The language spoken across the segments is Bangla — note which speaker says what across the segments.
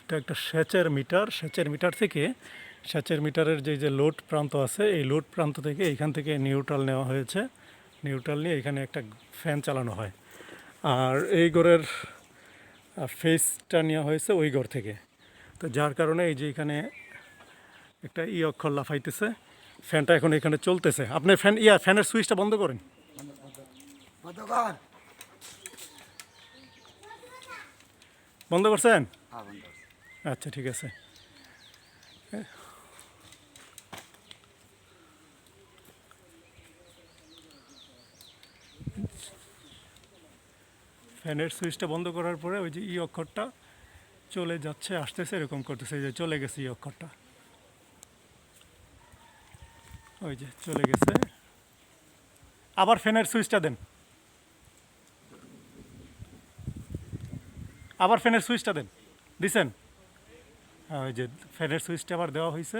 Speaker 1: এটা একটা সেচের মিটার। সেচের মিটার থেকে, সেচের মিটারের যে যে লোড প্রান্ত আছে, এই লোড প্রান্ত থেকে এখান থেকে নিউট্রাল নেওয়া হয়েছে। নিউট্রাল নিয়ে এখানে একটা ফ্যান চালানো হয়। আর এই ঘরের ফেসটা নেওয়া হয়েছে ওই ঘর থেকে। তো যার কারণে এই যে এখানে একটা ই অক্ষর লাফাইতেছে, ফ্যানটা এখন এখানে চলতেছে। আপনি ফ্যান, ইয়া, ফ্যানের সুইচটা বন্ধ করেন। বন্ধ করছেন?
Speaker 2: হ্যাঁ
Speaker 1: আচ্ছা ঠিক আছে। ফ্যানের সুইচটা বন্ধ করার পরে ওই যে ই অক্ষরটা চলে যাচ্ছে আসতেছে এরকম করতেছে যে চলে গেছে ই অক্ষরটা। ওই যে চলে গেছে। আবার ফ্যানের সুইচটা দেন। আবার ফ্যানের সুইচটা দেন। দিছেন? হ্যাঁ, ওই যে ফ্যানের সুইচটা আবার দেওয়া হয়েছে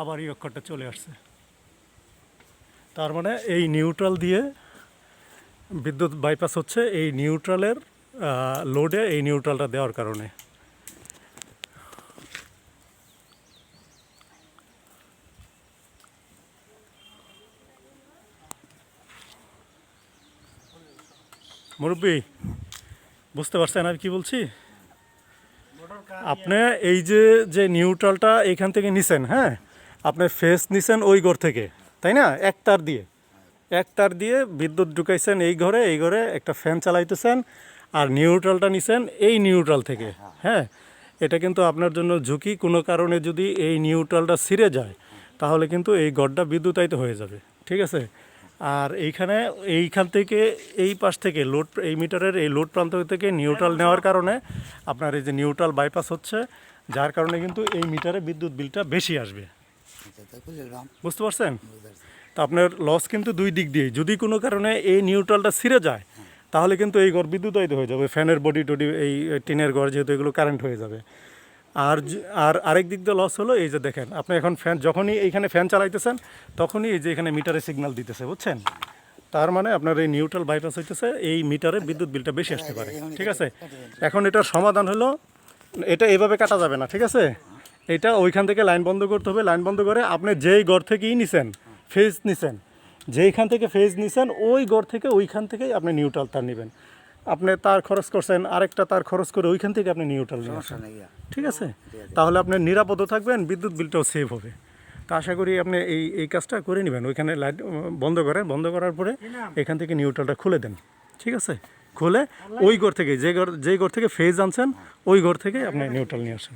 Speaker 1: আবার এই অক্ষরটা চলে আসছে। তার মানে এই নিউট্রাল দিয়ে বিদ্যুৎ বাইপাস হচ্ছে এই নিউট্রালের লোডে এই নিউট্রালটা দেওয়ার কারণে। মুরব্বী বুঝতে পারছেন আমি কি বলছি? আপনি এই যে যে নিউট্রালটা এইখান থেকে নিছেন হ্যাঁ? আপনি ফেস নিছেন ওই ঘর থেকে, তাই না? এক তার দিয়ে। এক তার দিয়ে বিদ্যুৎ ঢুকাইছেন এই ঘরে এই ঘরে একটা ফ্যান চালাইতেছেন, আর নিউট্রালটা নিছেন এই নিউট্রাল থেকে হ্যাঁ? এটা কিন্তু আপনার জন্য ঝুঁকি। কোনো কারণে যদি এই নিউট্রালটা ছিঁড়ে যায়, তাহলে কিন্তু এই ঘরটা বিদ্যুতায়িত হয়ে যাবে, ঠিক আছে? আর এইখানে এইখান থেকে এই পাশ থেকে লোড এই মিটারের এই লোড প্রান্ত থেকে নিউট্রাল নেওয়ার কারণে আপনার এই যে নিউট্রাল বাইপাস হচ্ছে যার কারণে কিন্তু এই মিটারে বিদ্যুৎ বিলটা বেশি আসবে।
Speaker 2: আচ্ছা
Speaker 1: বুঝতে পারছেন? তা আপনার লস কিন্তু দুই দিক দিয়ে যদি কোনো কারণে এই নিউট্রালটা ছিঁড়ে যায় তাহলে কিন্তু এই ঘর বিদ্যুতায়িত হয়ে যাবে। ফ্যানের বডি টডি এই টিনের ঘর যেহেতু এগুলো কারেন্ট হয়ে যাবে। আর আর আরেক দিক দিয়ে লস হলো এই যে দেখেন, আপনি এখন ফ্যান যখনই এইখানে ফ্যান চালাইতেছেন, তখনই এই যে এখানে মিটারে সিগন্যাল দিতেছে, বুঝছেন? তার মানে আপনার এই নিউট্রাল বাইপাস হইতেছে, এই মিটারে বিদ্যুৎ বিলটা বেশি আসতে পারে, ঠিক আছে? এখন এটার সমাধান হলো, এটা এভাবে কাটা যাবে না, ঠিক আছে? এটা ওইখান থেকে লাইন বন্ধ করতে হবে লাইন বন্ধ করে আপনি যেই ঘর থেকেই নিছেন ফেজ নিছেন, যেইখান থেকে ফেজ নিছেন, ওই ঘর থেকে ওইখান থেকেই আপনি নিউট্রাল তার নেবেন। আপনি তার খরচ করছেন আরেকটা তার খরচ করে ওইখান থেকে আপনি নিউট্রাল নিয়ে
Speaker 2: সমস্যা
Speaker 1: আসেন ঠিক আছে? তাহলে আপনি নিরাপদও থাকবেন বিদ্যুৎ বিলটাও সেভ হবে। তা আশা করি আপনি এই এই কাজটা করে নেবেন। ওইখানে লাইট বন্ধ করেন বন্ধ করার পরে এখান থেকে নিউট্রালটা খুলে দেন। ঠিক আছে? খুলে ওই ঘর থেকে যে ঘর যে ঘর থেকে ফেজ আনছেন ওই ঘর থেকে আপনি নিউট্রাল নিয়ে আসেন।